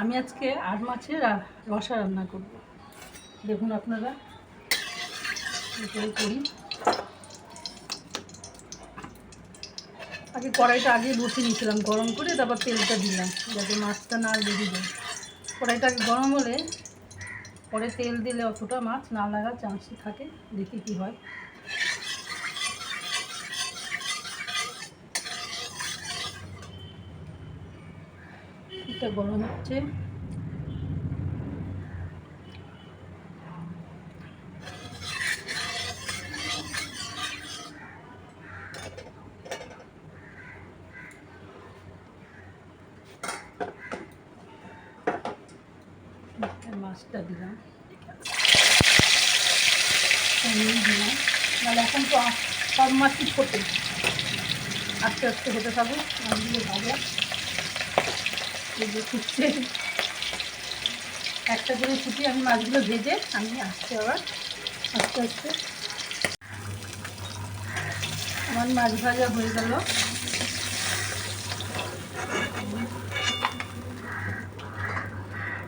আমি আজকে আর মাছের রসা রান্না করব। দেখুন আপনারা করি। আগে কড়াইটা আগে বসে নিয়েছিলাম গরম করে, তারপর তেলটা দিলাম, যাতে মাছটা না লেগে যায়। কড়াইটা গরম হলে, পরে তেল দিলে অতটা মাছ না লাগার চান্স থাকে, দেখি কি হয়। এটা গরম হচ্ছে। মাছটা দিলাম। এখন তো সব মাছই ছোটো। আস্তে আস্তে হতে থাকুক, মাছগুলো ভাজা। যে ফুটছে একটা করে ফুটিয়ে আমি মাছগুলো ভেজে আমি আসতে আবার। আস্তে আস্তে। আমার মাছ ভাজা হয়ে গেল।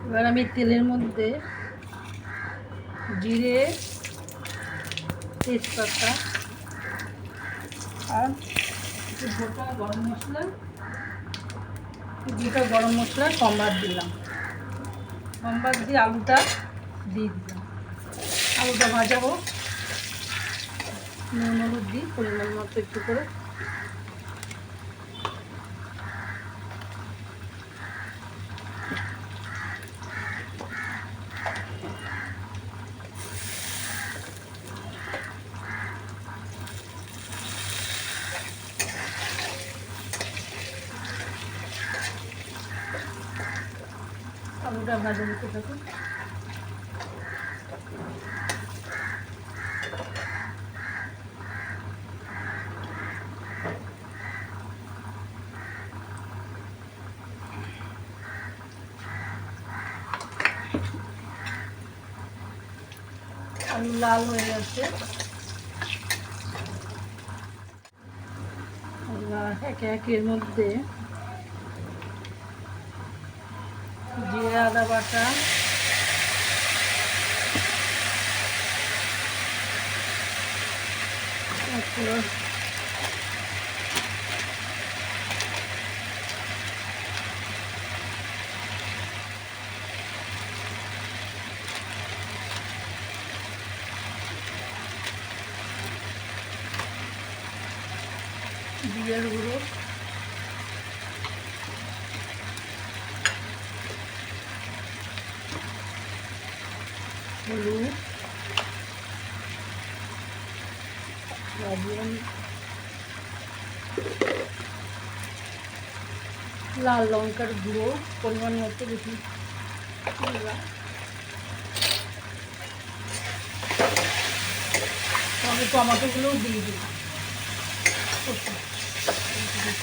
এবার আমি তেলের মধ্যে জিরে, তেজপাতা, আর গোটা গরম মশলা। দুটো গরম মশলা, সম্বাদ দিলাম। সম্বাদ দিয়ে আলুটা দিয়ে দিলাম। আলুটা ভাজা নুন হলুদ দিই, পরিমাণ মতো একটু করে আলুটা ভাজা হতে থাকুন আলু লাল হয়ে এবার একে একের মধ্যে জিরে আদা বাটা। জিরের গুঁড়ো। হলুদ লবণ লাল লঙ্কার গুঁড়ো পরিমাণ মতো বেশি। তবে টমাটোগুলোও দিয়ে দিলাম।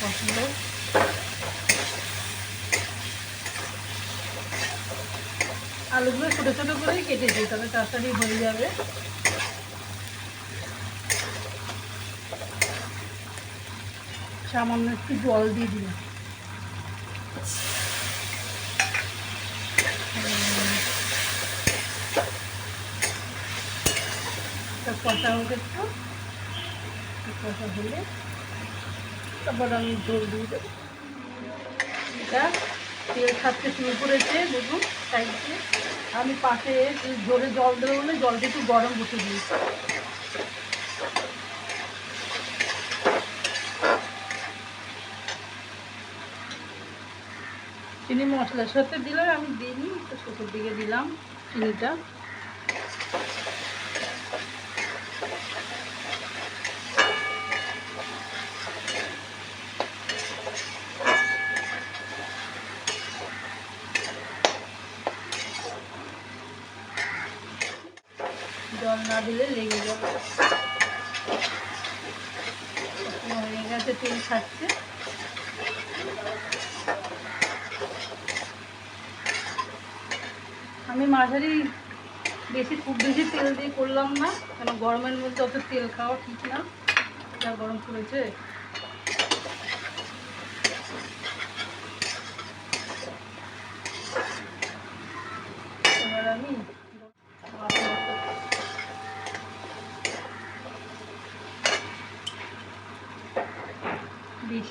পছন্দ আলুগুলো ছোটো ছোটো করেই কেটেছি তবে তাড়াতাড়ি হয়ে যাবে। সামান্য একটু জল দিয়ে দিলাম। কষা হোক একটু। কষা হলে তারপর আমি জল দিয়ে দেবো। এটা তেল ছাড়তে শুরু করেছে দেখুন সাইড আমি পাশে জোরে জল দেবো বলে জলটা একটু গরম বসে দিয়েছি। চিনি মশলার সাথে দিলে আমি দিইনি, একটু শেষের দিকে দিলাম চিনিটা। জল না দিলে লেগে যাবে। হয়ে গেছে তেল ছাড়ছে আমি মাঝারি বেশি, খুব বেশি তেল দিয়ে করলাম না। কেন গরমের মধ্যে অত তেল খাওয়া ঠিক না। যা গরম পড়েছে।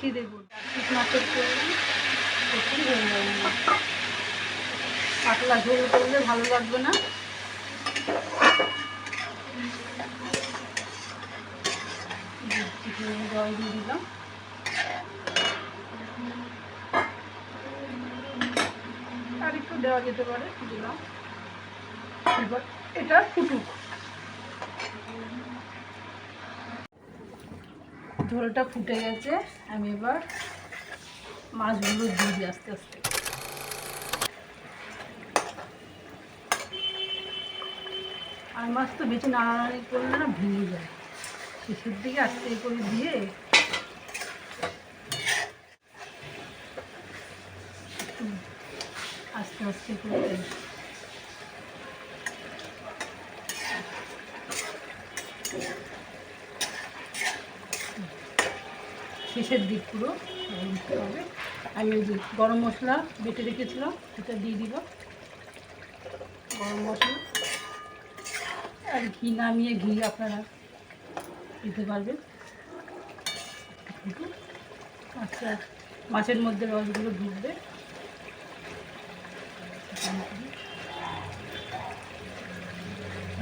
বেশি দেবো মাছের করলে পাতলা ঝোল করলে ভালো লাগবে না। দিয়ে দিলাম। একটু দেওয়া যেতে পারে, দিলাম। এবার এটা ফুটুক। ঝোলটা ফুটে গেছে। আমি এবার মাছগুলো দিয়ে দিই আস্তে আস্তে। আর মাছ তো বেশি নাড়ানাড়ি করলে না ভেঙে যায়। শেষের দিকে আস্তে করে দিয়ে আস্তে আস্তে করে শেষের দিক পুরো দিতে হবে। আমি ওই যে গরম মশলা বেটে রেখেছিলাম, সেটা দিয়ে দিব। গরম মশলা আর ঘি নামিয়ে ঘি আপনারা দিতে পারবেন। আচ্ছা মাছের মধ্যে রসগুলো ঢুকবে।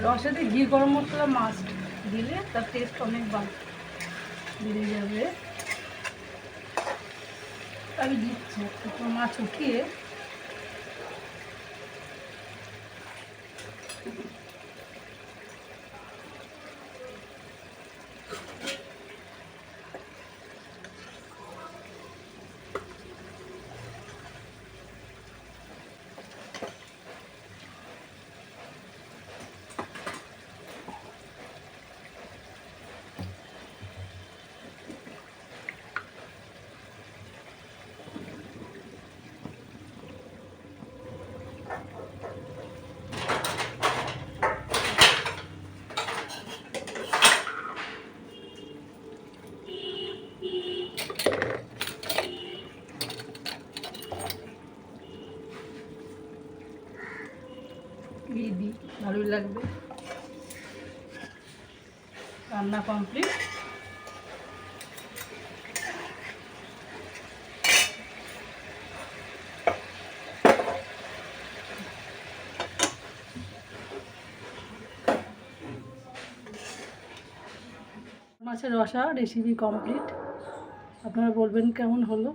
রসেতে ঘি গরম মশলা মাছ দিলে তার টেস্ট অনেক বেড়ে যাবে। আমি দিচ্ছি একটু মাছ উঠিয়ে। দিয়ে দিই ভালোই লাগবে। রান্না কমপ্লিট। মাছের রসা রেসিপি কমপ্লিট। আপনারা বলবেন কেমন হলো?